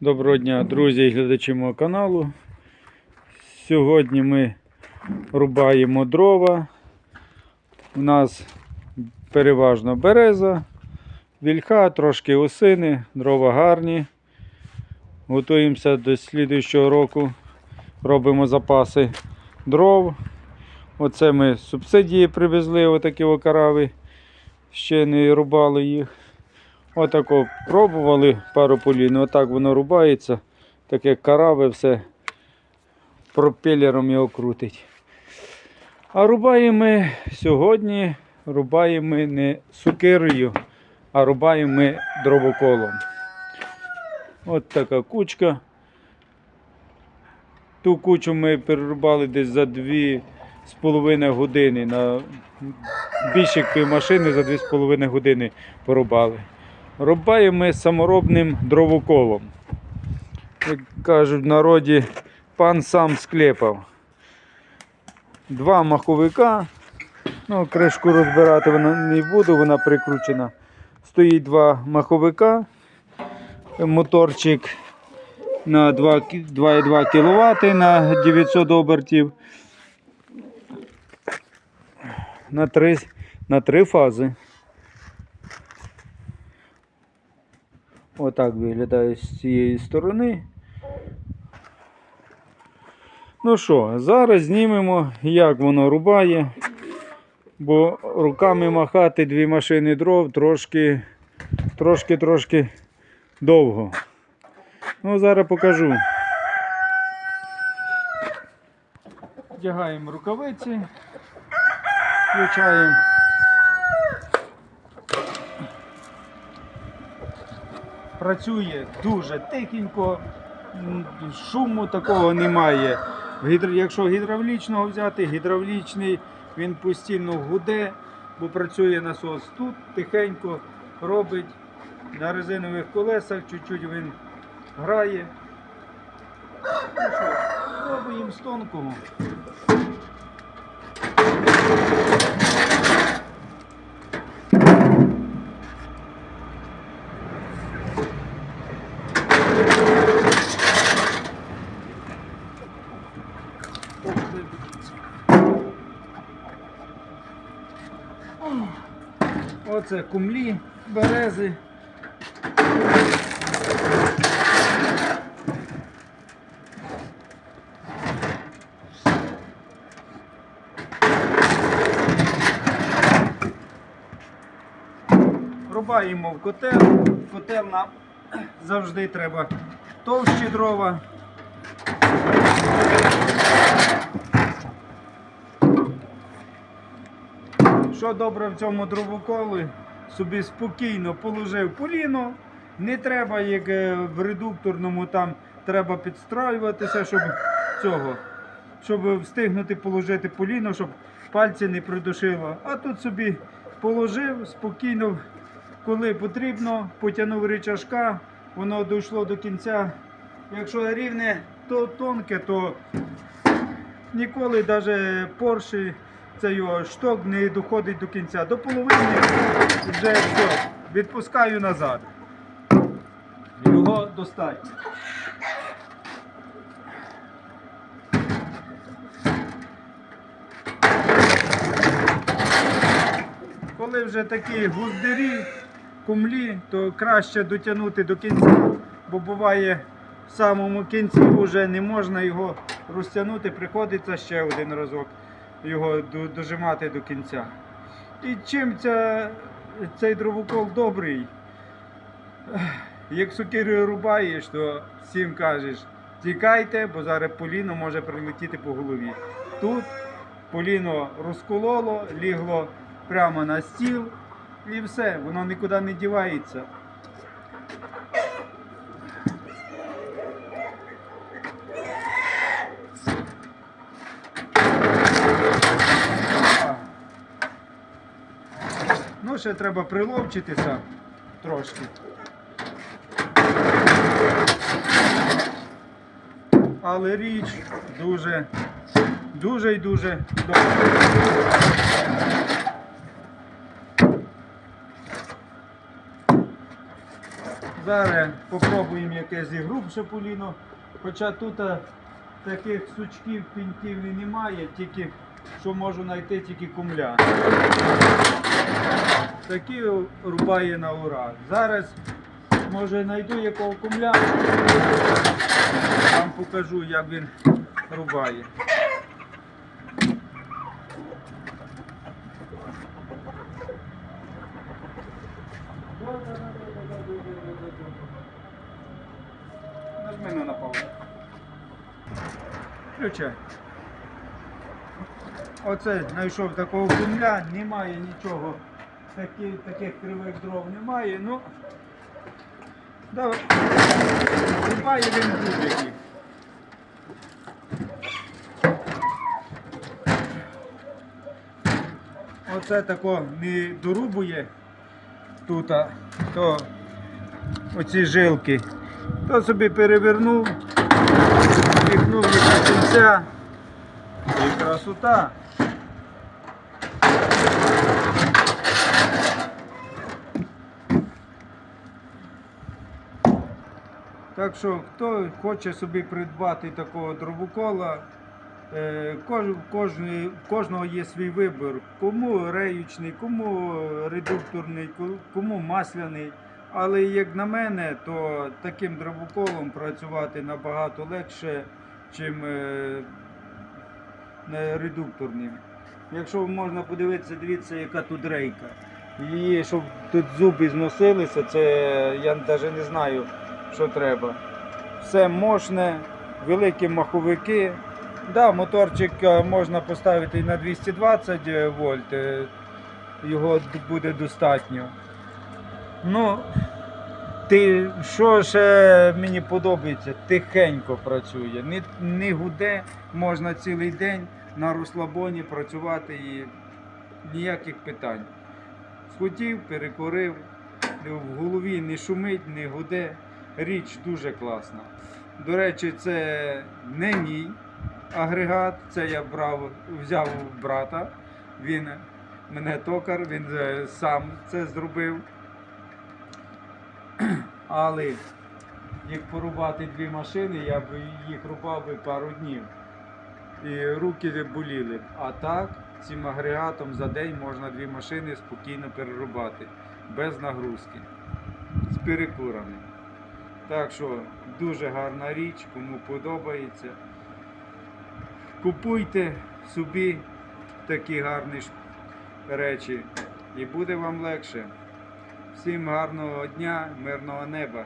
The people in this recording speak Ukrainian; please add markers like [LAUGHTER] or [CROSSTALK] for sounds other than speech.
Доброго дня, друзі і глядачі мого каналу. Сьогодні ми рубаємо дрова. У нас переважно береза, вільха, трошки осини, дрова гарні. Готуємося до слідуючого року. Робимо запаси дров. Оце ми субсидії привезли, отакі окарави. Ще не рубали їх. Отако пробували пару полін, отак воно рубається, таке караве все пропелером його крутить. А рубаємо сьогодні рубаємо не сукирою, а рубаємо ми дровоколом. От така кучка. Ту кучу ми перерубали десь за 2,5 години. На більше як півмашини за 2,5 години порубали. Рубаємо саморобним дровоколом. Як кажуть в народі, пан сам склепав. Два маховика. Ну, кришку розбирати вона не буду, вона прикручена. Стоїть два маховика, моторчик на 2,2 кВт на 900 обертів. На три, на три фази. Отак виглядає з цієї сторони. Ну що, зараз знімемо, як воно рубає. Бо руками махати дві машини дров трошки, трошки, трошки довго. Ну, зараз покажу. Вдягаємо рукавиці, включаємо. Працює дуже тихенько, шуму такого немає. Якщо гідравлічного взяти, гідравлічний він постійно гуде, бо працює насос. Тут тихенько робить на резинових колесах, чуть-чуть він грає. Ну що, пробуємо з тонкого. Оце кумлі, берези. Рубаємо в котел. В котел нам завжди треба товщі дрова. Що добре в цьому дровоколі, собі спокійно положив поліно. Не треба, як е, в редукторному, там треба підстраюватися, щоб цього, щоб встигнути положити поліно, щоб пальці не придушило. А тут собі положив спокійно, коли потрібно, потягнув рычажка, воно дійшло до кінця. Якщо рівне, то тонке, то ніколи навіть Porsche це його шток не доходить до кінця. До половини вже все. Відпускаю назад. Його достатньо. Коли вже такі гуздирі, кумлі, то краще дотягнути до кінця, бо буває в самому кінці вже не можна його розтягнути, приходиться ще один разок його дожимати до кінця. І чим ця, цей дровокол добрий, як сокирою рубаєш, то всім кажеш, тікайте, бо зараз поліно може прилетіти по голові. Тут поліно розкололо, лігло прямо на стіл і все, воно нікуди не дівається. Ще треба приловчитися трошки. Але річ дуже, дуже і дуже добра. Зараз попробуємо якесь і грубше поліно. Хоча тут е, таких сучків, піньків і немає, тільки що можу знайти тільки кумля. Такі рубає на ура. Зараз може знайду якого кумля. Вам покажу, як він рубає. Нажми на паузу. Включай. Оце знайшов такого кумля, немає нічого. Такі, таких кривих дров немає. Ну, давай. Рубає він будь-який. Оце тако не дорубує тут, то оці жилки. То собі перевернув, впіхнув їх до кінця. І красота. Так що, хто хоче собі придбати такого дробокола, е, в кожного є свій вибір. Кому реючний, кому редукторний, кому масляний. Але як на мене, то таким дробоколом працювати набагато легше, е, редукторним. Якщо можна подивитися, дивіться, яка тут рейка. Її, щоб тут зуби зносилися, це я навіть не знаю, що треба. Все мощне, великі маховики. Да, моторчик е, можна поставити на 220 вольт, е, його буде достатньо. Ну, ти, що ще мені подобається, тихенько працює, не, не гуде, можна цілий день на розслабоні працювати і ніяких питань. Схотів, перекурив, в голові не шумить, не гуде. Річ дуже класна. До речі, це не мій агрегат, це я брав, взяв у брата. Він мене токар, він е, сам це зробив. [CLEARS THROAT] Але як порубати дві машини, я б їх рубав би пару днів. І руки боліли. б. А так, цим агрегатом за день можна дві машини спокійно перерубати, без нагрузки, з перекурами. Так що дуже гарна річ, кому подобається. Купуйте собі такі гарні речі і буде вам легше. Всім гарного дня, мирного неба.